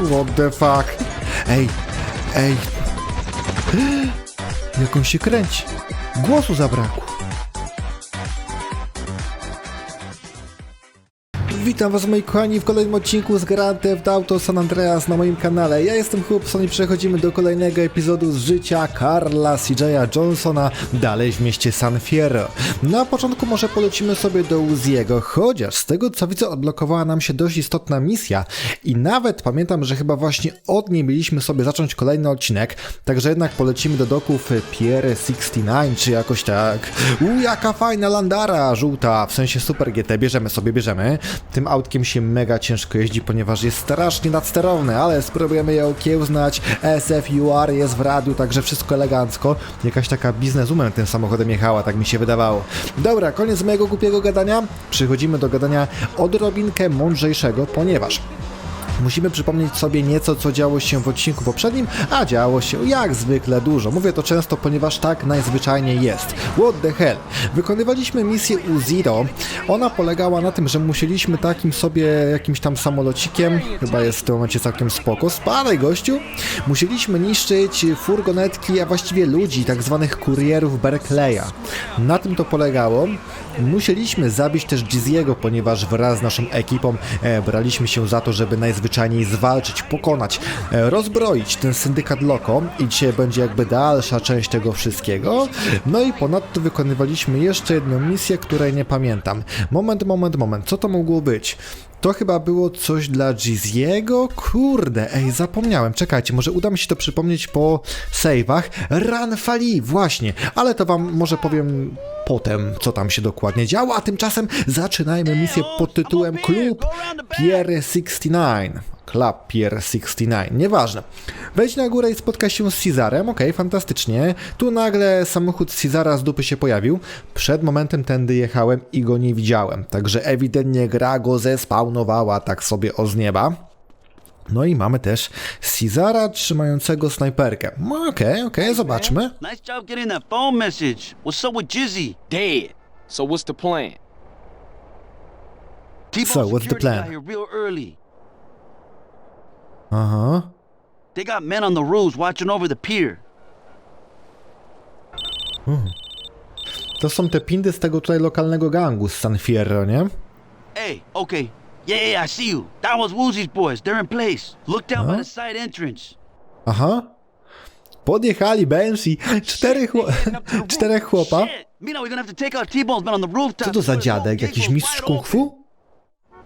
What the fuck? Ej, ej. Jak on się kręci? Głosu zabrakło. Witam was moi kochani w kolejnym odcinku z Grand Theft Auto San Andreas na moim kanale. Ja jestem Chłopson i przechodzimy do kolejnego epizodu z życia Carla CJ'a Johnsona dalej w mieście San Fierro. Na początku może polecimy sobie do Uziego, chociaż z tego co widzę odblokowała nam się dość istotna misja i nawet pamiętam, że chyba właśnie od niej mieliśmy sobie zacząć kolejny odcinek, także jednak polecimy do doków Pierre 69 czy jakoś tak. U, jaka fajna landara żółta, w sensie super GT, bierzemy sobie, bierzemy. Tym autkiem się mega ciężko jeździ, ponieważ jest strasznie nadsterowne, ale spróbujemy je okiełznać. SFUR jest w radiu, także wszystko elegancko. Jakaś taka bizneswoman tym samochodem jechała, tak mi się wydawało. Dobra, koniec mojego głupiego gadania. Przechodzimy do gadania odrobinkę mądrzejszego, ponieważ Musimy przypomnieć sobie nieco, co działo się w odcinku poprzednim, a działo się jak zwykle dużo. Mówię to często, ponieważ tak najzwyczajniej jest. What the hell? Wykonywaliśmy misję u Zero. Ona polegała na tym, że musieliśmy takim sobie jakimś tam samolocikiem, chyba jest w tym momencie całkiem spoko, spadaj gościu, musieliśmy niszczyć furgonetki, a właściwie ludzi, tak zwanych kurierów Berkeleya. Na tym to polegało. Musieliśmy zabić też Jiziego, ponieważ wraz z naszą ekipą e, braliśmy się za to, żeby najzwyczajniej zwalczyć, pokonać, e, rozbroić ten syndykat Loko i dzisiaj będzie jakby dalsza część tego wszystkiego. No i ponadto wykonywaliśmy jeszcze jedną misję, której nie pamiętam. Moment, moment, moment, co to mogło być? To chyba było coś dla Jiziego? Kurde, ej, zapomniałem. Czekajcie, może uda mi się to przypomnieć po save'ach. Run Fali, właśnie. Ale to wam może powiem potem, co tam się dokładnie działo, a tymczasem zaczynajmy misję pod tytułem Klub Pierre 69. Club Pier 69, nieważne. Wejdź na górę i spotka się z Cezarem, okej, fantastycznie. Tu nagle samochód Cezara z dupy się pojawił. Przed momentem tędy jechałem i go nie widziałem, także ewidentnie gra go zespawnowała tak sobie o z nieba. No i mamy też Cezara trzymającego snajperkę. No Okej, okej, zobaczmy. Nice job getting that phone message. What's up with Jizzy? Dead. So what's the plan? So, what's the plan? Early. Aha. They got men on the roofs watching over the pier. To są te pindy z tego tutaj lokalnego gangu z San Fierro, nie? Hey, okay. Yeah, yeah, I see you. That was Woozy's boys. They're in place. Look down by Huh? the side entrance. Aha. Podjechali Banshee. Cztery chło... Czterech chłopa. Co to za dziadek? Jakiś mistrz kung fu?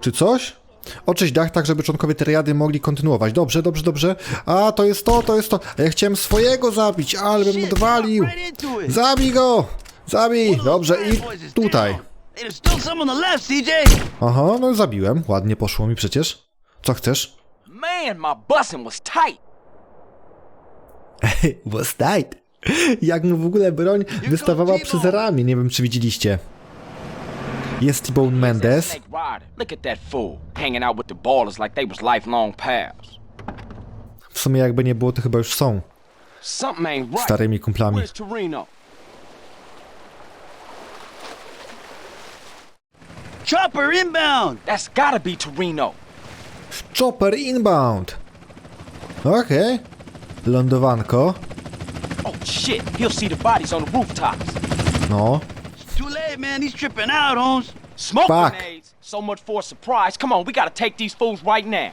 Czy coś? Oczyść dach tak, żeby członkowie teriady mogli kontynuować. Dobrze, dobrze, dobrze. A, to jest to, to jest to. A ja chciałem swojego zabić, ale bym odwalił. Zabij go! Zabij! Dobrze, i tutaj. Aha, no zabiłem. Ładnie poszło mi przecież. Co chcesz? Man, my busing was tight. Was tight. Jak mu w ogóle broń wystawała przez ramię, nie wiem czy widzieliście. Jest T-Bone Mendes. W sumie jakby nie było, to chyba już są starymi kumplami. Chopper inbound. That's gotta be Torino. Chopper inbound. Okej. Lądowanko. Oh shit, he'll see the bodies on the rooftops. No. Late, man. He's tripping out, Holmes. Smoke Fuck. grenades. So much for a surprise. Come on, we gotta take these fools right now.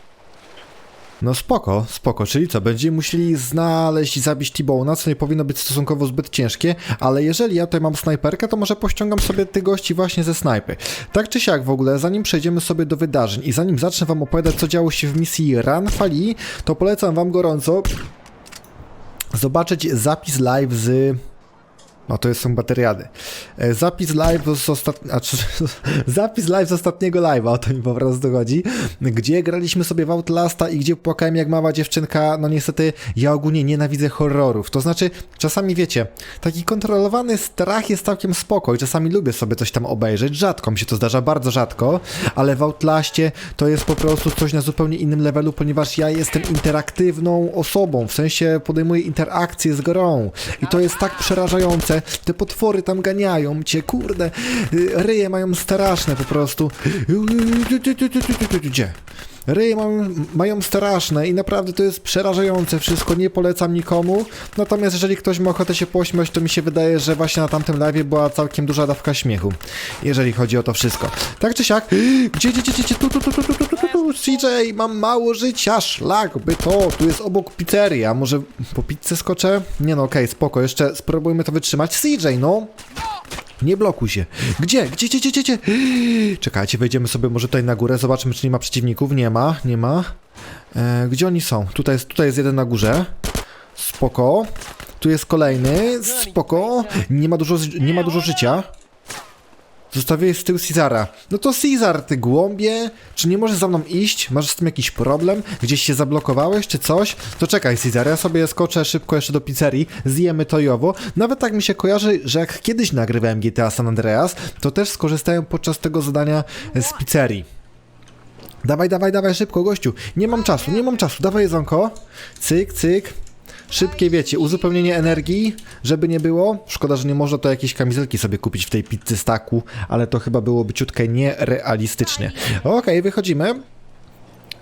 No spoko, spoko. Czyli co, będziemy musieli znaleźć i zabić T-Bone'a, co nie powinno być stosunkowo zbyt ciężkie, ale jeżeli ja tutaj mam snajperkę, to może pościągam sobie tych gości właśnie ze snajpy. Tak czy siak w ogóle, zanim przejdziemy sobie do wydarzeń i zanim zacznę wam opowiadać, co działo się w misji Run Fali, to polecam wam gorąco zobaczyć zapis live z... No to są bateriady. E, Zapis live z ostatniego... Zapis live z ostatniego live'a, o to mi po prostu chodzi. Gdzie graliśmy sobie w Outlasta i gdzie płakałem jak mała dziewczynka. No niestety, ja ogólnie nienawidzę horrorów. To znaczy, czasami wiecie, taki kontrolowany strach jest całkiem spoko i czasami lubię sobie coś tam obejrzeć. Rzadko mi się to zdarza, bardzo rzadko, ale w Outlaście to jest po prostu coś na zupełnie innym levelu, ponieważ ja jestem interaktywną osobą, w sensie podejmuję interakcję z grą i to jest tak przerażające. Te potwory tam ganiają cię, kurde, y, ryje mają straszne po prostu. Gdzie? Ryje mają, mają straszne i naprawdę to jest przerażające wszystko, nie polecam nikomu. Natomiast jeżeli ktoś ma ochotę się pośmiać, to mi się wydaje, że właśnie na tamtym live była całkiem duża dawka śmiechu. Jeżeli chodzi o to wszystko. Tak czy siak, gdzie, gdzie, gdzie, gdzie, tu, tu, tu, tu, tu, tu, tu, tu, tu, CJ, mam mało życia, szlak, by to, tu jest obok pizzeria, może po pizzę skoczę? Nie no, okej, spoko, jeszcze spróbujmy to wytrzymać. CJ, no! Nie blokuj się. Gdzie? Gdzie, gdzie, gdzie, gdzie? Czekajcie, wejdziemy sobie może tutaj na górę, zobaczymy, czy nie ma przeciwników. Nie ma, nie ma. E, gdzie oni są? Tutaj jest, tutaj jest jeden na górze. Spoko. Tu jest kolejny. Spoko. Nie ma dużo, nie ma dużo życia. Zostawiłeś z tyłu Cezara. No to Cezar, ty głąbie, czy nie możesz za mną iść? Masz z tym jakiś problem? Gdzieś się zablokowałeś, czy coś? To czekaj, Cezar, ja sobie skoczę szybko jeszcze do pizzerii, zjemy to i owo. Nawet tak mi się kojarzy, że jak kiedyś nagrywałem GTA San Andreas, to też skorzystałem podczas tego zadania z pizzerii. Dawaj, dawaj, dawaj, szybko, gościu. Nie mam czasu, nie mam czasu. Dawaj, jedzonko. Cyk, cyk. Szybkie, wiecie, uzupełnienie energii, żeby nie było. Szkoda, że nie można to jakieś kamizelki sobie kupić w tej pizzy staku, ale to chyba byłoby ciutkę nierealistycznie. Okej, wychodzimy.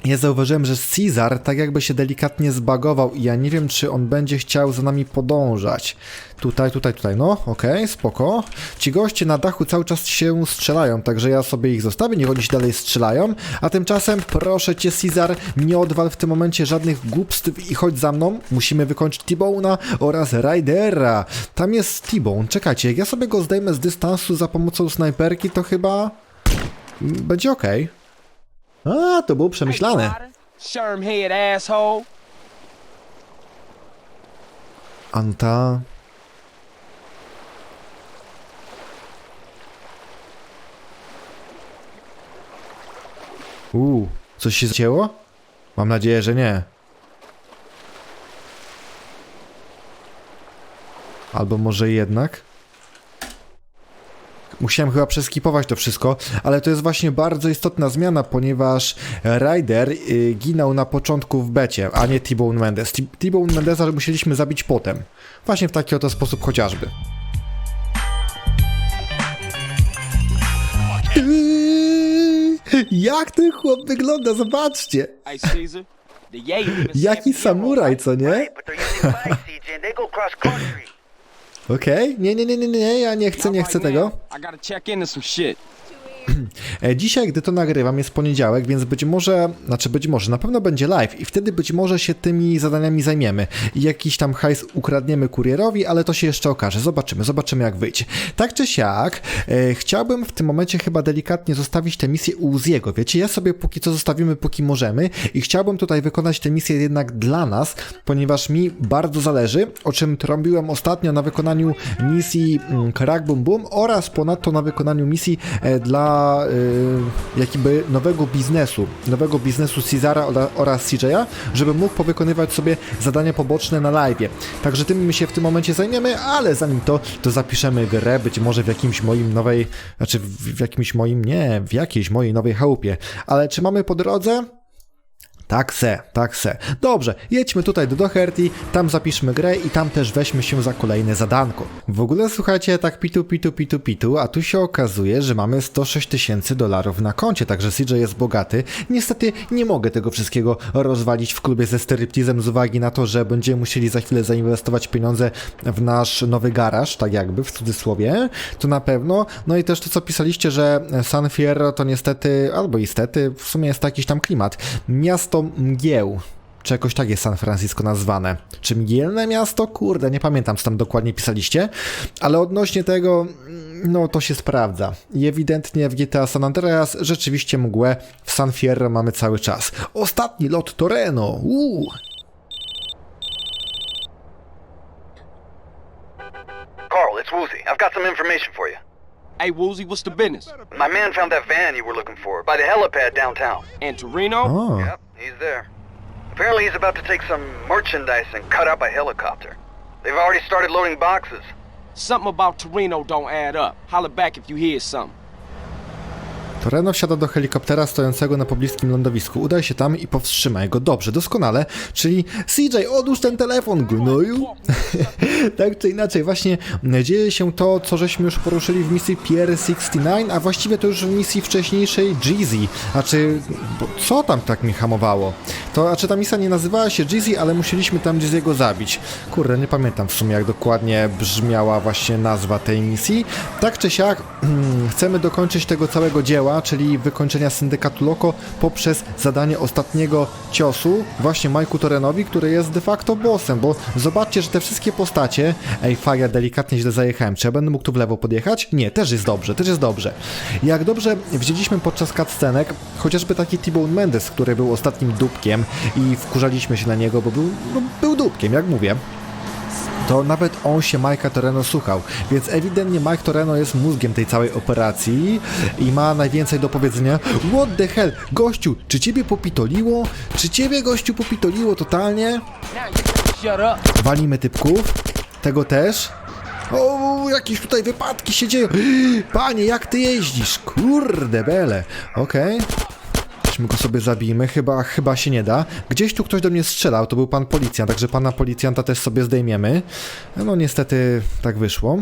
Ja zauważyłem, że Caesar tak jakby się delikatnie zbagował i ja nie wiem, czy on będzie chciał za nami podążać. Tutaj, tutaj, tutaj, no, okej, spoko. Ci goście na dachu cały czas się strzelają, także ja sobie ich zostawię, niech oni się dalej strzelają. A tymczasem, proszę cię, Caesar, nie odwal w tym momencie żadnych głupstw i chodź za mną. Musimy wykończyć T-Bone'a oraz Rydera. Tam jest T-Bone, czekajcie, jak ja sobie go zdejmę z dystansu za pomocą snajperki, to chyba... będzie okej. A, to było przemyślane. Asshole. Anta. Uuu, coś się zacięło? Mam nadzieję, że nie. Albo może jednak? Musiałem chyba przeskipować to wszystko, ale to jest właśnie bardzo istotna zmiana, ponieważ Ryder y, ginął na początku w becie, a nie T-Bone Mendes. T-Bone Mendesa musieliśmy zabić potem. Właśnie w taki oto sposób chociażby. Jak ten chłop wygląda, zobaczcie! Jaki samuraj, co nie? Okej, nie, nie, nie, nie, nie, ja nie chcę, nie chcę tego. man. I gotta check into some shit. E, Dzisiaj, gdy to nagrywam, jest poniedziałek, więc być może, znaczy być może, na pewno będzie live i wtedy być może się tymi zadaniami zajmiemy i jakiś tam hajs ukradniemy kurierowi, ale to się jeszcze okaże. Zobaczymy, zobaczymy jak wyjdzie. Tak czy siak, e, chciałbym w tym momencie chyba delikatnie zostawić tę misję u Uziego. Wiecie, ja sobie póki co zostawimy, póki możemy i chciałbym tutaj wykonać tę misję jednak dla nas, ponieważ mi bardzo zależy, o czym trąbiłem ostatnio na wykonaniu misji mm, Crack Boom Boom oraz ponadto na wykonaniu misji e, dla y, jakby nowego biznesu, nowego biznesu Cezara ora- oraz CJ'a, żeby mógł powykonywać sobie zadania poboczne na live. Także tym my się w tym momencie zajmiemy, ale zanim to, to zapiszemy grę, być może w jakimś moim nowej, znaczy w, w jakimś moim, nie, w jakiejś mojej nowej chałupie. Ale czy mamy po drodze? Tak se, tak se. Dobrze, jedźmy tutaj do Doherty, tam zapiszmy grę i tam też weźmy się za kolejne zadanko. W ogóle słuchajcie, tak pitu, pitu, pitu, pitu, a tu się okazuje, że mamy 106 tysięcy dolarów na koncie, także CJ jest bogaty. Niestety nie mogę tego wszystkiego rozwalić w klubie ze steryptizem z uwagi na to, że będziemy musieli za chwilę zainwestować pieniądze w nasz nowy garaż, tak jakby w cudzysłowie, to na pewno. No i też to, co pisaliście, że San Fierro to niestety, albo istety, w sumie jest to jakiś tam klimat. Miasto mgieł. Czy jakoś tak jest San Francisco nazwane? Czy mgielne miasto? Kurde, nie pamiętam, co tam dokładnie pisaliście. Ale odnośnie tego, mm, no to się sprawdza. I ewidentnie w GTA San Andreas rzeczywiście mgłę w San Fierro mamy cały czas. Ostatni lot Toreno! Uuu! Carl, it's Woozy. I've got some information for you. Hey, Woozy, what's the business? My man found that van you were looking for by the helipad downtown. And Torino? O, Yep, he's there. Apparently, he's about to take some merchandise and cut out by helicopter. They've already started loading boxes. Something about Torino don't add up. Holler back if you hear something. Toreno wsiada do helikoptera stojącego na pobliskim lądowisku. Udaj się tam i powstrzymaj go. Dobrze, doskonale. Czyli CJ, odłóż ten telefon, gnoju. tak czy inaczej, właśnie dzieje się to, co żeśmy już poruszyli w misji Pier 69, a właściwie to już w misji wcześniejszej Jeezy. A czy... co tam tak mi hamowało? To, a czy ta misja nie nazywała się Jeezy, ale musieliśmy tam Jeezy'ego zabić. Kurde, nie pamiętam w sumie jak dokładnie brzmiała właśnie nazwa tej misji. Tak czy siak, chcemy dokończyć tego całego dzieła, czyli wykończenia syndykatu Loco poprzez zadanie ostatniego ciosu właśnie Majku Torenowi, który jest de facto bossem, bo zobaczcie, że te wszystkie postacie... Ej, faja, delikatnie źle zajechałem. Czy ja będę mógł tu w lewo podjechać? Nie, też jest dobrze, też jest dobrze. Jak dobrze widzieliśmy podczas cutscenek, chociażby taki T-Bone Mendes, który był ostatnim dupkiem i wkurzaliśmy się na niego, bo był, no, był dupkiem, jak mówię to nawet on się Mike'a Toreno słuchał, więc ewidentnie Mike Toreno jest mózgiem tej całej operacji i ma najwięcej do powiedzenia. What the hell? Gościu, czy ciebie popitoliło? Czy ciebie, gościu, popitoliło totalnie? Walimy typków. Tego też. O, jakieś tutaj wypadki się dzieją. Panie, jak ty jeździsz? Kurde bele. Okej. Weźmy go sobie zabijmy, chyba, chyba się nie da. Gdzieś tu ktoś do mnie strzelał, to był pan policjant, także pana policjanta też sobie zdejmiemy. No niestety tak wyszło.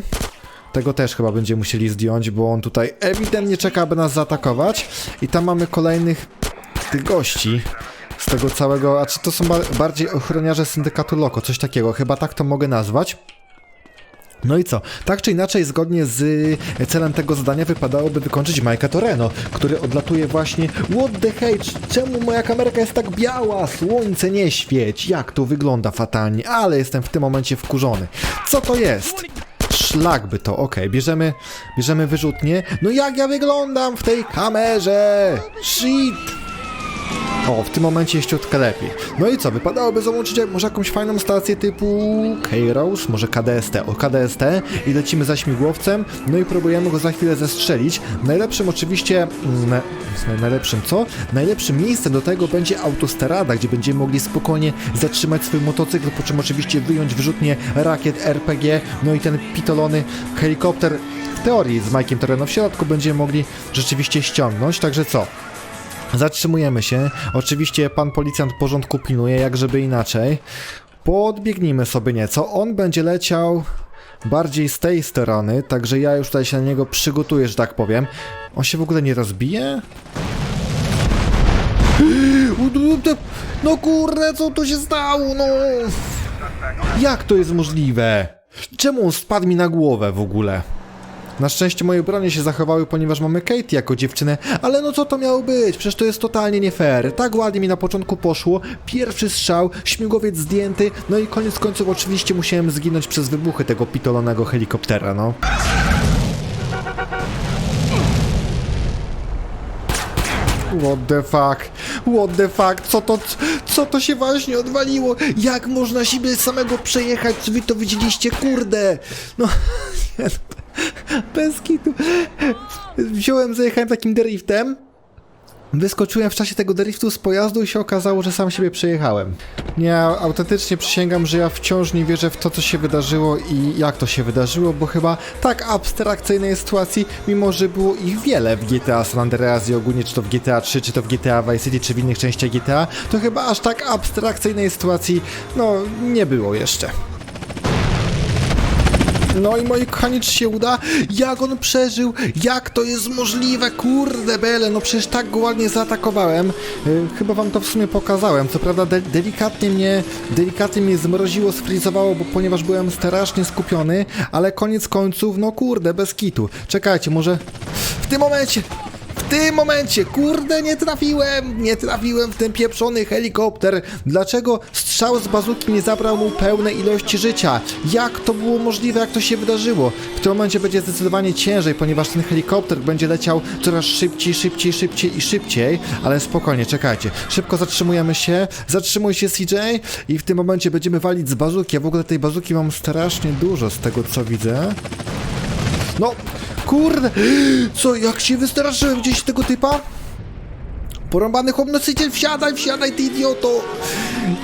Tego też chyba będziemy musieli zdjąć, bo on tutaj ewidentnie czeka, aby nas zaatakować. I tam mamy kolejnych tych gości z tego całego, a czy to są ba bardziej ochroniarze syndykatu Loko, coś takiego, chyba tak to mogę nazwać. No i co? Tak czy inaczej, zgodnie z e, celem tego zadania wypadałoby wykończyć Majka Toreno, który odlatuje właśnie What the hell? Czemu moja kamerka jest tak biała? Słońce nie świeć! Jak to wygląda fatalnie, ale jestem w tym momencie wkurzony. Co to jest? Szlak by to, okej, bierzemy, bierzemy wyrzutnie. No jak ja wyglądam w tej kamerze? Shit! O, w tym momencie jest ciutkę lepiej. No i co, wypadałoby załączyć może jakąś fajną stację typu Kairos, może KDST, o KDST i lecimy za śmigłowcem, no i próbujemy go za chwilę zestrzelić. Najlepszym oczywiście, mm, na, najlepszym co? Najlepszym miejscem do tego będzie autostrada, gdzie będziemy mogli spokojnie zatrzymać swój motocykl, po czym oczywiście wyjąć wyrzutnie rakiet RPG, no i ten pitolony helikopter w teorii z Mike'iem Toreno w środku będziemy mogli rzeczywiście ściągnąć, także co? Zatrzymujemy się. Oczywiście pan policjant porządku pilnuje, jak żeby inaczej. Podbiegnijmy sobie nieco. On będzie leciał bardziej z tej strony, także ja już tutaj się na niego przygotuję, że tak powiem. On się w ogóle nie rozbije? No kurde, co tu się stało, no? Jak to jest możliwe? Czemu on spadł mi na głowę w ogóle? Na szczęście moje bronie się zachowały, ponieważ mamy Katie jako dziewczynę, ale no co to miało być? Przecież to jest totalnie nie fair. Tak ładnie mi na początku poszło, pierwszy strzał, śmigłowiec zdjęty, no i koniec końców oczywiście musiałem zginąć przez wybuchy tego pitolonego helikoptera, no. What the fuck? What the fuck? Co to, co to się właśnie odwaliło? Jak można siebie samego przejechać? Wy to widzieliście? Kurde! No, no, bez kitu. Wziąłem, zajechałem takim driftem. Wyskoczyłem w czasie tego driftu z pojazdu i się okazało, że sam siebie przejechałem. Nie, autentycznie przysięgam, że ja wciąż nie wierzę w to, co się wydarzyło i jak to się wydarzyło, bo chyba tak abstrakcyjnej sytuacji, mimo że było ich wiele w GTA San Andreas i ogólnie, czy to w GTA 3, czy to w GTA Vice City, czy w innych częściach GTA, to chyba aż tak abstrakcyjnej sytuacji, no, nie było jeszcze. No i moi kochani, czy się uda? Jak on przeżył? Jak to jest możliwe? Kurde bele, no przecież tak go ładnie zaatakowałem. Yy, chyba wam to w sumie pokazałem. Co prawda de delikatnie mnie, delikatnie mnie zmroziło, sfrizowało, bo ponieważ byłem strasznie skupiony, ale koniec końców, no kurde, bez kitu. Czekajcie, może w tym momencie... Tym momencie, kurde, nie trafiłem, nie trafiłem w ten pieprzony helikopter. Dlaczego strzał z bazuki nie zabrał mu pełnej ilości życia? Jak to było możliwe, jak to się wydarzyło? W tym momencie będzie zdecydowanie ciężej, ponieważ ten helikopter będzie leciał coraz szybciej, szybciej, szybciej i szybciej, ale spokojnie, czekajcie. Szybko zatrzymujemy się, zatrzymuj się CJ i w tym momencie będziemy walić z bazuki. Ja w ogóle tej bazuki mam strasznie dużo z tego, co widzę. No, kurde, co, jak się wystraszyłem gdzieś tego typa? Porąbany chłopnosiciel, wsiadaj, wsiadaj, ty idioto!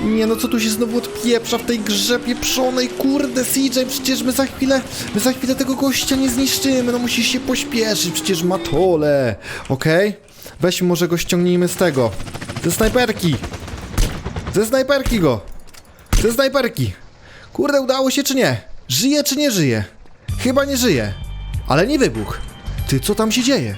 Nie no, co tu się znowu odpieprza w tej grze pieprzonej, kurde, CJ, przecież my za chwilę, my za chwilę tego gościa nie zniszczymy, no musisz się pośpieszyć, przecież ma tole, okej? Weźmy może go ściągnijmy z tego, ze snajperki! Ze snajperki go! Ze snajperki! Kurde, udało się czy nie? Żyje czy nie żyje? Chyba nie żyje, ale nie wybuch. Ty, co tam się dzieje?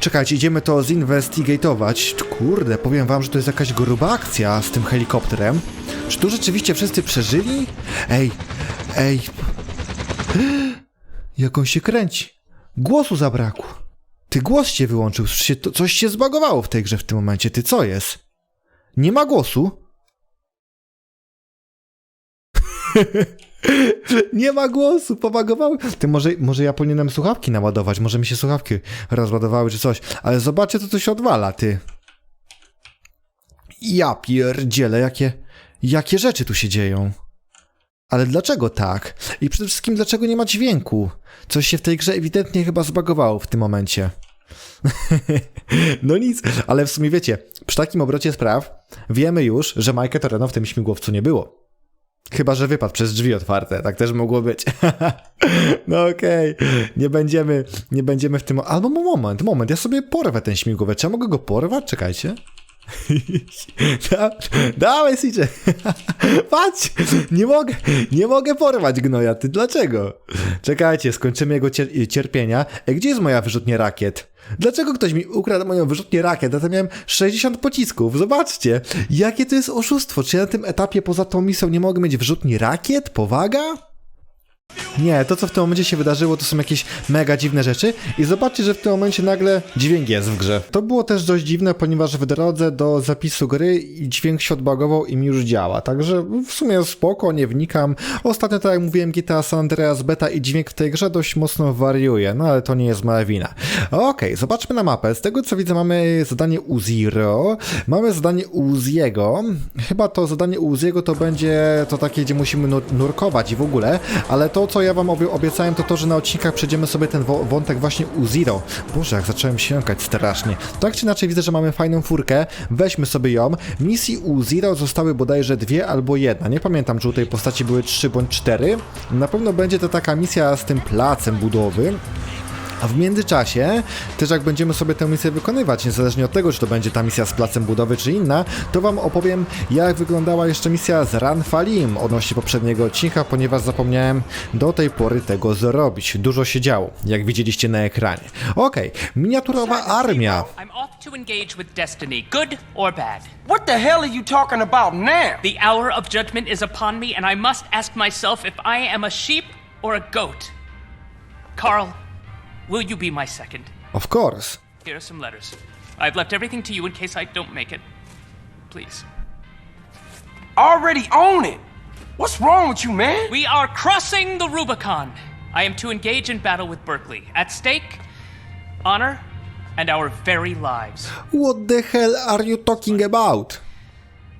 Czekajcie, idziemy to zinvestigatować. Kurde, powiem wam, że to jest jakaś gruba akcja z tym helikopterem. Czy tu rzeczywiście wszyscy przeżyli? Ej, ej. Jak on się kręci? Głosu zabrakło. Ty głos się wyłączył, się, to, coś się zbagowało w tej grze w tym momencie. Ty co jest? Nie ma głosu? Nie ma głosu, pobagowały. Ty może, może ja powinienem słuchawki naładować, może mi się słuchawki rozładowały czy coś, ale zobaczcie co tu się odwala, ty. Ja pierdzielę, jakie, jakie rzeczy tu się dzieją. Ale dlaczego tak? I przede wszystkim dlaczego nie ma dźwięku? Coś się w tej grze ewidentnie chyba zbagowało w tym momencie. no nic, ale w sumie wiecie, przy takim obrocie spraw wiemy już, że Majka Toreno w tym śmigłowcu nie było. Chyba, że wypadł przez drzwi otwarte, tak też mogło być. no okej, nie będziemy, nie będziemy w tym... Albo moment, moment, ja sobie porwę ten śmigłowiec. Czy ja mogę go porwać? Czekajcie. da, dawaj, CJ. Patrz, nie mogę, nie mogę porwać gnoja, ty dlaczego? Czekajcie, skończymy jego cier cierpienia. E, gdzie jest moja wyrzutnia rakiet? Dlaczego ktoś mi ukradł moją wyrzutnię rakiet? Ja miałem 60 pocisków. Zobaczcie, jakie to jest oszustwo. Czy ja na tym etapie poza tą misją nie mogę mieć wyrzutni rakiet? Powaga? Nie, to co w tym momencie się wydarzyło, to są jakieś mega dziwne rzeczy i zobaczcie, że w tym momencie nagle dźwięk jest w grze. To było też dość dziwne, ponieważ w drodze do zapisu gry dźwięk się odbagował i mi już działa, także w sumie spoko, nie wnikam. Ostatnio, tak jak mówiłem, GTA San Andreas Beta i dźwięk w tej grze dość mocno wariuje, no ale to nie jest moja wina. Okej, zobaczmy na mapę. Z tego co widzę mamy zadanie Uziro, mamy zadanie Uziego, chyba to zadanie Uziego to będzie to takie, gdzie musimy nur- nurkować i w ogóle, ale to co ja wam obie- obiecałem to to, że na odcinkach przejdziemy sobie ten wątek właśnie Uziro. Boże, jak zacząłem siękać strasznie. Tak czy inaczej widzę, że mamy fajną furkę, weźmy sobie ją. Misji Uziro zostały bodajże dwie albo jedna, nie pamiętam, czy u tej postaci były trzy bądź cztery. Na pewno będzie to taka misja z tym placem budowy. A w międzyczasie, też jak będziemy sobie tę misję wykonywać, niezależnie od tego, czy to będzie ta misja z placem budowy, czy inna, to wam opowiem, jak wyglądała jeszcze misja z Ranfalim odnośnie poprzedniego odcinka, ponieważ zapomniałem do tej pory tego zrobić. Dużo się działo, jak widzieliście na ekranie. Okej, miniaturowa armia. I'm off to engage with destiny, good or bad. What the hell are you talking about now? The hour of judgment is upon me, and I must ask myself if I am a sheep or a goat. Carl, will you be my second? Of course. Here are some letters. I've left everything to you in case I don't make it. Please. Already own it. What's wrong with you, man? We are crossing the Rubicon. I am to engage in battle with Berkeley. At stake, honor and our very lives. What the hell are you talking about?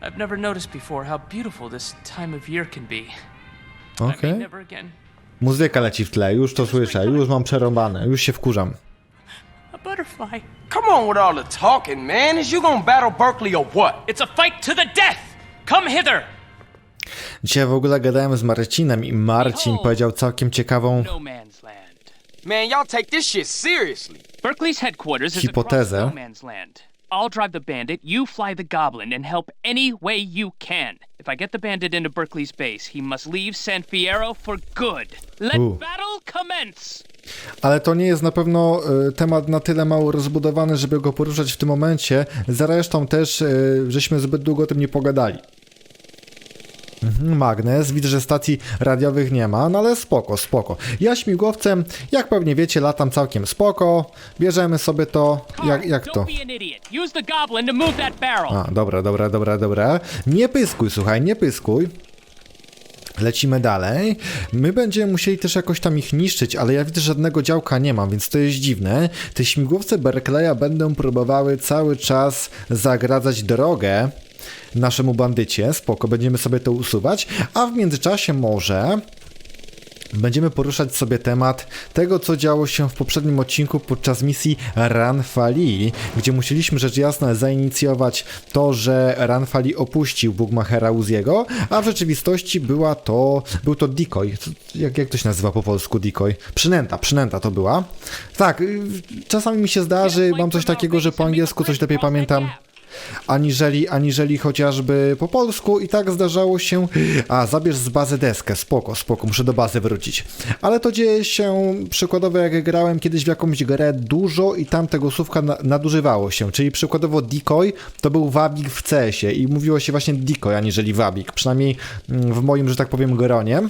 I've never noticed before how beautiful this time of year can be. I Okej. may never again. Muzyka leci w tle, już to słyszę, już mam przerąbane, już się wkurzam. A butterfly. Come on with all the talking, man. Is you gonna battle Berkeley or what? It's a fight to the death! Come hither! Dzisiaj w ogóle gadałem z Marcinem i Marcin powiedział całkiem ciekawą No Man's Land. Man, y'all take this shit seriously. Berkeley's headquarters is Hipotezę. No Man's Land. I'll drive the bandit, you fly the goblin, and help any way you can. If I get the bandit into Berkeley's base, he must leave San Fierro for good. Let battle commence! Ale to nie jest na pewno y, temat na tyle mało rozbudowany, żeby go poruszać w tym momencie. Zresztą też y, żeśmy zbyt długo o tym nie pogadali. Mhm, Magnes, widzę, że stacji radiowych nie ma, no ale spoko, spoko. Ja śmigłowcem, jak pewnie wiecie, latam całkiem spoko. Bierzemy sobie to, jak, jak to? A, dobra, dobra, dobra, dobra. Nie pyskuj, słuchaj, nie pyskuj. Lecimy dalej. My będziemy musieli też jakoś tam ich niszczyć, ale ja widzę, że żadnego działka nie mam, więc to jest dziwne. Te śmigłowce Berkeleya będą próbowały cały czas zagradzać drogę naszemu bandycie. Spoko, będziemy sobie to usuwać. A w międzyczasie może będziemy poruszać sobie temat tego, co działo się w poprzednim odcinku podczas misji Ranfali, gdzie musieliśmy rzecz jasna zainicjować to, że Ranfali opuścił Bugmachera Uziego, a w rzeczywistości była to, był to decoy. Co- Jak, jak to się nazywa po polsku decoy? Przynęta, przynęta to była. Tak, y, czasami mi się zdarzy, mam coś takiego, że po angielsku coś lepiej pamiętam aniżeli, aniżeli chociażby po polsku i tak zdarzało się, a zabierz z bazy deskę, spoko, spoko, muszę do bazy wrócić. Ale to dzieje się przykładowo jak grałem kiedyś w jakąś grę dużo i tam tego słówka na, nadużywało się, czyli przykładowo decoy to był wabik w CS-ie i mówiło się właśnie decoy, aniżeli wabik, przynajmniej mm, w moim, że tak powiem, gronie.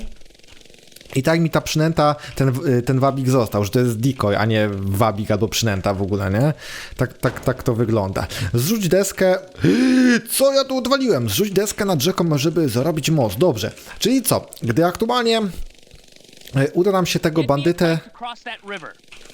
I tak mi ta przynęta, ten, ten wabik został, że to jest decoy, a nie wabik albo przynęta w ogóle, nie? Tak, tak, tak to wygląda. Zrzuć deskę. Co ja tu odwaliłem? Zrzuć deskę nad rzeką, żeby zarobić most. Dobrze. Czyli co? Gdy aktualnie e, uda nam się tego bandytę.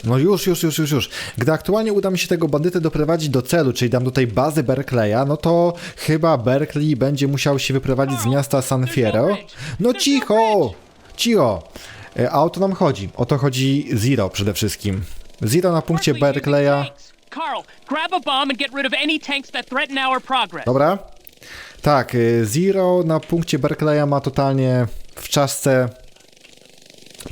No już, już, już, już, już. Gdy aktualnie uda mi się tego bandytę doprowadzić do celu, czyli dam do tej bazy Berkeleya, no to chyba Berkeley będzie musiał się wyprowadzić z miasta San Fierro. No cicho! Cicho! E, A o to nam chodzi. O to chodzi Zero przede wszystkim. Zero na punkcie Berkeleya. Dobra? Tak, y, Zero na punkcie Berkeleya ma totalnie w czaszce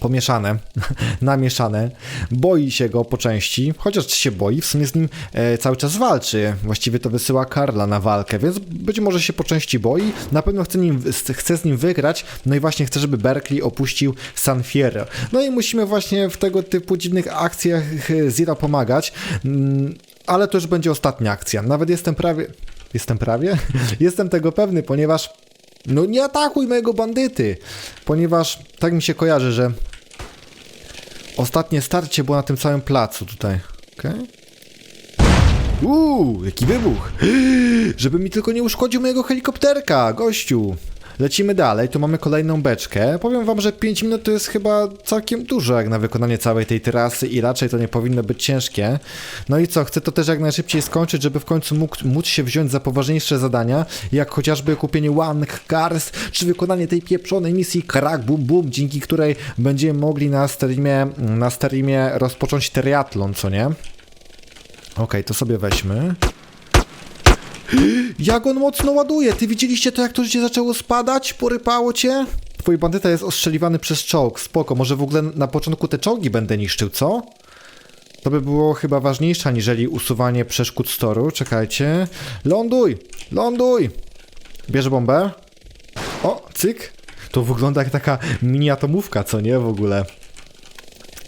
pomieszane, namieszane. Boi się go po części, chociaż się boi, w sumie z nim e, cały czas walczy. Właściwie to wysyła Karla na walkę, więc być może się po części boi. Na pewno chce, nim, chce z nim wygrać, no i właśnie chce, żeby Berkeley opuścił San Fierro. No i musimy właśnie w tego typu dziwnych akcjach e, Zero pomagać. Mm, ale to już będzie ostatnia akcja. Nawet jestem prawie. Jestem prawie? Jestem tego pewny, ponieważ. No nie atakuj mojego bandyty! Ponieważ tak mi się kojarzy, że ostatnie starcie było na tym całym placu tutaj. Okej. Uuu, jaki wybuch! Żeby mi tylko nie uszkodził mojego helikopterka, gościu! Lecimy dalej, tu mamy kolejną beczkę. Powiem wam, że 5 minut to jest chyba całkiem dużo jak na wykonanie całej tej trasy i raczej to nie powinno być ciężkie. No i co, chcę to też jak najszybciej skończyć, żeby w końcu mógł, móc się wziąć za poważniejsze zadania, jak chociażby kupienie One Cars, czy wykonanie tej pieprzonej misji Crack Boom Boom, dzięki której będziemy mogli na streamie, na streamie rozpocząć triatlon, co nie? Okej, to sobie weźmy. Jak on mocno ładuje! Ty widzieliście to, jak to życie zaczęło spadać? Porypało cię? Twój bandyta jest ostrzeliwany przez czołg. Spoko, może w ogóle na początku te czołgi będę niszczył, co? To by było chyba ważniejsze, aniżeli usuwanie przeszkód z toru. Czekajcie. Ląduj! Ląduj! Bierz bombę. O, cyk. To wygląda jak taka mini atomówka, co nie w ogóle.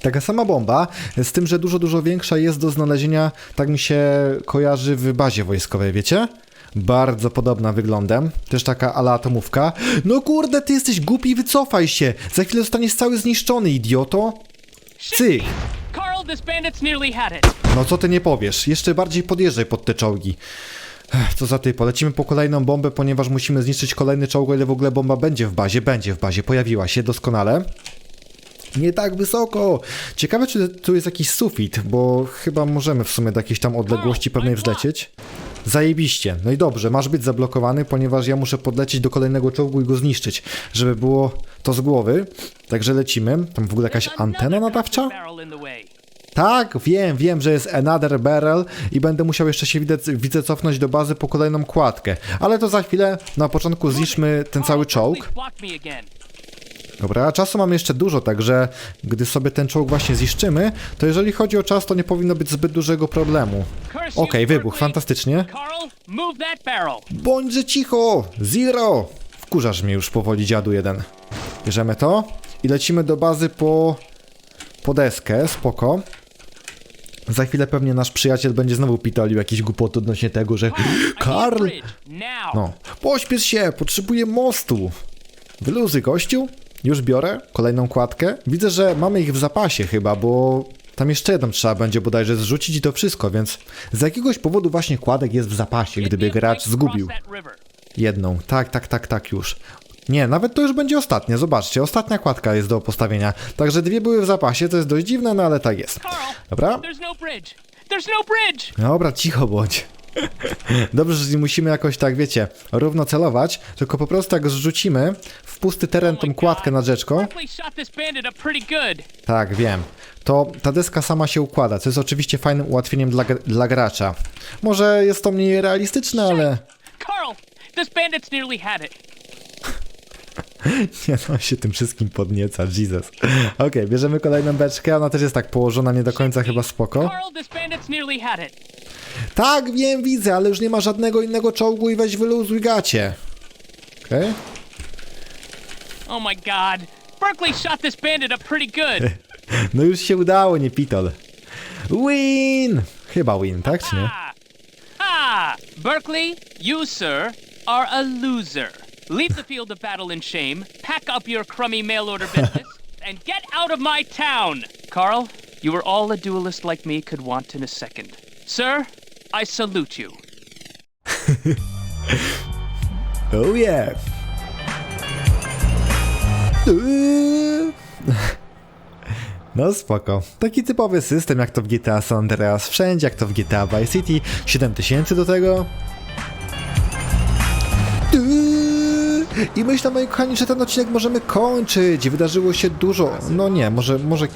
Taka sama bomba, z tym, że dużo, dużo większa jest do znalezienia, tak mi się kojarzy w bazie wojskowej, wiecie? Bardzo podobna wyglądem, też taka ala atomówka. No kurde, ty jesteś głupi, wycofaj się! Za chwilę zostaniesz cały zniszczony, idioto! Cyk! No co ty nie powiesz? Jeszcze bardziej podjeżdżaj pod te czołgi. Co za ty, polecimy po kolejną bombę, ponieważ musimy zniszczyć kolejny czołg, ile w ogóle bomba będzie w bazie. Będzie w bazie, pojawiła się doskonale. Nie tak wysoko! Ciekawe, czy tu jest jakiś sufit, bo chyba możemy w sumie do jakiejś tam odległości pewnej wzlecieć. Zajebiście. No i dobrze, masz być zablokowany, ponieważ ja muszę podlecieć do kolejnego czołgu i go zniszczyć, żeby było to z głowy. Także lecimy. Tam w ogóle jakaś antena nadawcza? Tak, wiem, wiem, że jest Another Barrel i będę musiał jeszcze się widzę, widzę cofnąć do bazy po kolejną kładkę. Ale to za chwilę, na początku zniszczmy ten cały czołg. Dobra, czasu mamy jeszcze dużo, także gdy sobie ten czołg właśnie zniszczymy, to jeżeli chodzi o czas, to nie powinno być zbyt dużego problemu. Okej, you, wybuch, fantastycznie. Bądźże cicho! Zero! Wkurzasz mnie już powoli, dziadu jeden. Bierzemy to i lecimy do bazy po, po deskę, spoko. Za chwilę pewnie nasz przyjaciel będzie znowu pitolił jakieś głupoty odnośnie tego, że a Karl, no, pośpiesz się, potrzebuję mostu. Wyluzy, gościu. Już biorę kolejną kładkę. Widzę, że mamy ich w zapasie chyba, bo tam jeszcze jedną trzeba będzie bodajże zrzucić i to wszystko, więc z jakiegoś powodu właśnie kładek jest w zapasie, gdyby gracz zgubił. Jedną. Tak, tak, tak, tak już. Nie, nawet to już będzie ostatnia. Zobaczcie, ostatnia kładka jest do postawienia. Także dwie były w zapasie, to jest dość dziwne, no ale tak jest. Dobra? no no. Dobra, cicho bądź. Dobrze, że nie musimy jakoś tak, wiecie, równo celować, tylko po prostu jak zrzucimy w pusty teren tą kładkę nad rzeczką, tak, wiem, to ta deska sama się układa, co jest oczywiście fajnym ułatwieniem dla, dla gracza. Może jest to mniej realistyczne, ale... Carl, this bandit's nearly had it. Nie no, się tym wszystkim podnieca, Jesus. Okej, bierzemy kolejną beczkę, ona też jest tak położona nie do końca chyba spoko. Carl, this bandit's nearly had it. Tak, wiem, widzę, ale już nie ma żadnego innego czołgu i weź wyluzuj gacie. Okej? Oh my god. Berkeley shot this bandit up pretty good. No już się udało, nie pitol. Win! Chyba win, tak czy nie? Ah! Berkeley, you, sir, are a loser. Leave the field of battle in shame, pack up your crummy mail order business, and get out of my town! Carl, you are all a duelist like me could want in a second. Sir, I salute you. Oh yeah! No spoko. Taki typowy system jak to w GTA San Andreas, wszędzie jak to w GTA Vice City. 7000 do tego. I myślę, moi kochani, że ten odcinek możemy kończyć. Wydarzyło się dużo, no nie, może, może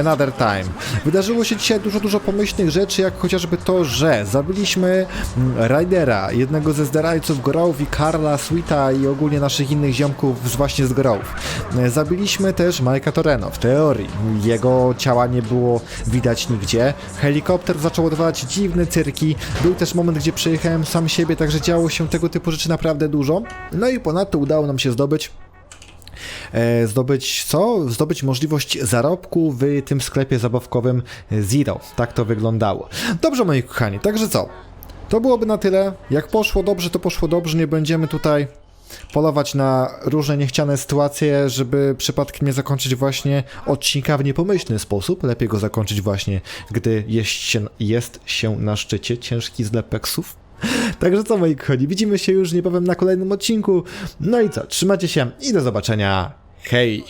another time. Wydarzyło się dzisiaj dużo, dużo pomyślnych rzeczy, jak chociażby to, że zabiliśmy mm, Rydera, jednego ze zdrajców Gorów i Karla Sweeta i ogólnie naszych innych ziomków z właśnie z Gorów. E, Zabiliśmy też Majka Toreno, w teorii. Jego ciała nie było widać nigdzie. Helikopter zaczął odwalać dziwne cyrki. Był też moment, gdzie przejechałem sam siebie, także działo się tego typu rzeczy naprawdę dużo. No i ponadto udało nam się zdobyć e, zdobyć co? Zdobyć możliwość zarobku w tym sklepie zabawkowym Zero. Tak to wyglądało. Dobrze, moi kochani, także co? To byłoby na tyle. Jak poszło dobrze, to poszło dobrze. Nie będziemy tutaj polować na różne niechciane sytuacje, żeby przypadkiem nie zakończyć właśnie odcinka w niepomyślny sposób. Lepiej go zakończyć właśnie, gdy jest się, jest się na szczycie ciężki zlep peksów. Także co moi kochani, widzimy się już niebawem na kolejnym odcinku. No i co, trzymajcie się i do zobaczenia. Hej!